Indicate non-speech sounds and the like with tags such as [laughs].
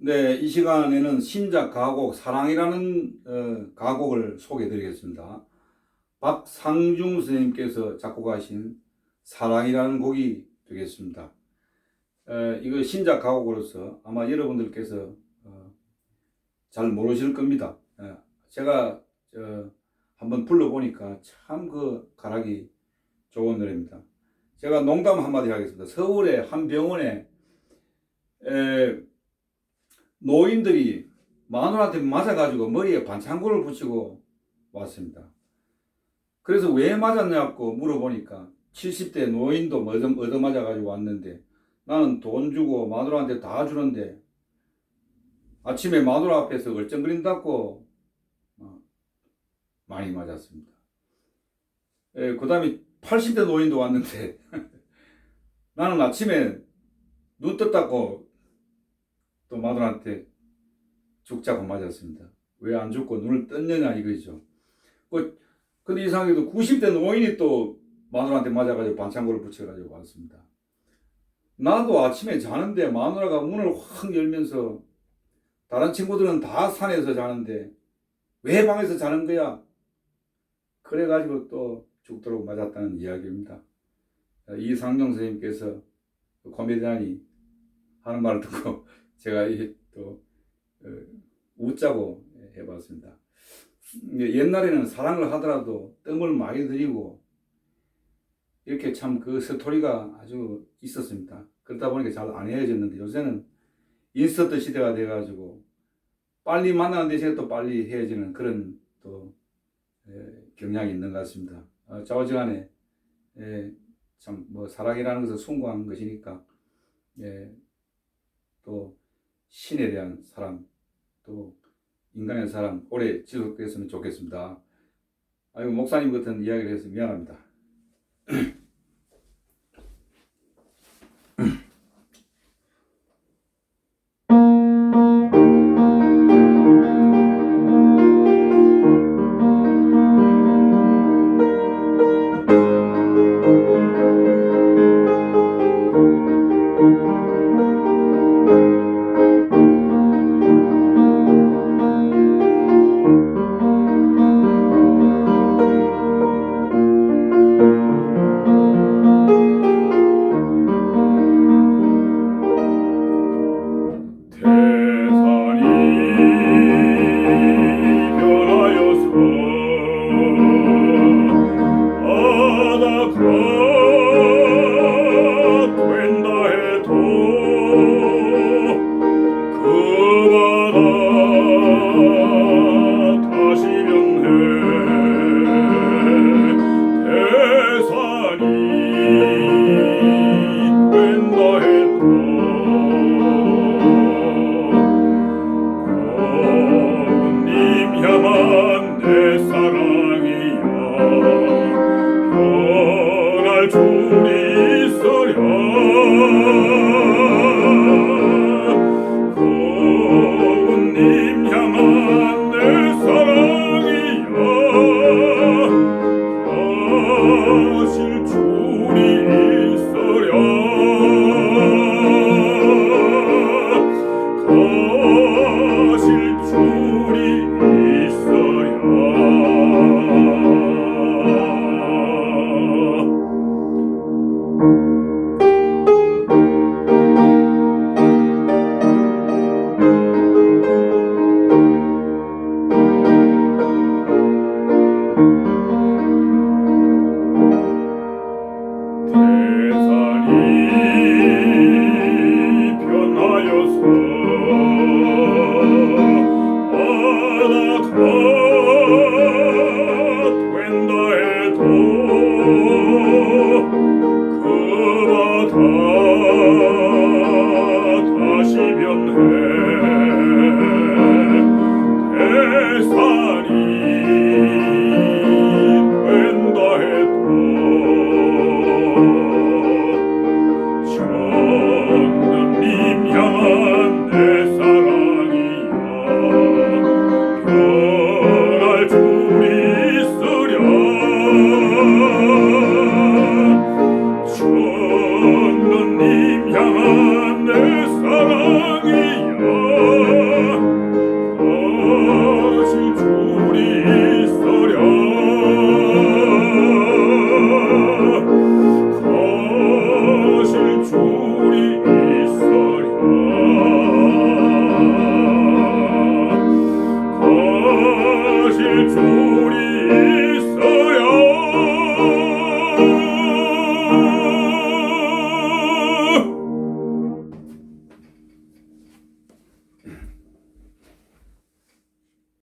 네, 이 시간에는 신작 가곡 사랑이라는 어, 가곡을 소개해 드리겠습니다. 박상중 선생님께서 작곡하신 사랑이라는 곡이 되겠습니다. 에, 이거 신작 가곡으로서 아마 여러분들께서 어, 잘 모르실 겁니다. 에, 제가 저, 한번 불러보니까 참 그 가락이 좋은 노래입니다. 제가 농담 한마디 하겠습니다. 서울의 한 병원에 에, 노인들이 마누라한테 맞아가지고 머리에 반창고를 붙이고 왔습니다. 그래서 왜 맞았냐고 물어보니까 70대 노인도 얻어, 맞아가지고 왔는데 나는 돈 주고 마누라한테 다 주는데 아침에 마누라 앞에서 얼쩡거린다고 어, 많이 맞았습니다. 그 다음에 80대 노인도 왔는데 [laughs] 나는 아침에 눈 떴다고 또 마누라한테 죽자고 맞았습니다. 왜 안 죽고 눈을 떴느냐 이거죠. 그, 근데 이상하게도 90대 노인이 또 마누라한테 맞아가지고 반창고를 붙여가지고 왔습니다. 나도 아침에 자는데 마누라가 문을 확 열면서 다른 친구들은 다 산에서 자는데 왜 방에서 자는 거야? 그래가지고 또 죽도록 맞았다는 이야기입니다. 이상용 선생님께서 그 코미디언이 하는 말을 듣고 제가 또 어, 웃자고 해봤습니다. 옛날에는 사랑을 하더라도 뜸을 많이 들이고 이렇게 참 그 스토리가 아주 있었습니다. 그러다 보니까 잘 안 헤어졌는데 요새는 인서트 시대가 돼가지고 빨리 만나는 대신에 또 빨리 헤어지는 그런 또 경향이 있는 것 같습니다. 어, 좌우지간에 참 뭐 사랑이라는 것은 숭고한 것이니까 예, 또 신에 대한 사랑, 또 인간의 사랑 오래 지속됐으면 좋겠습니다. 아이고 목사님 같은 이야기를 해서 미안합니다. to 다시 변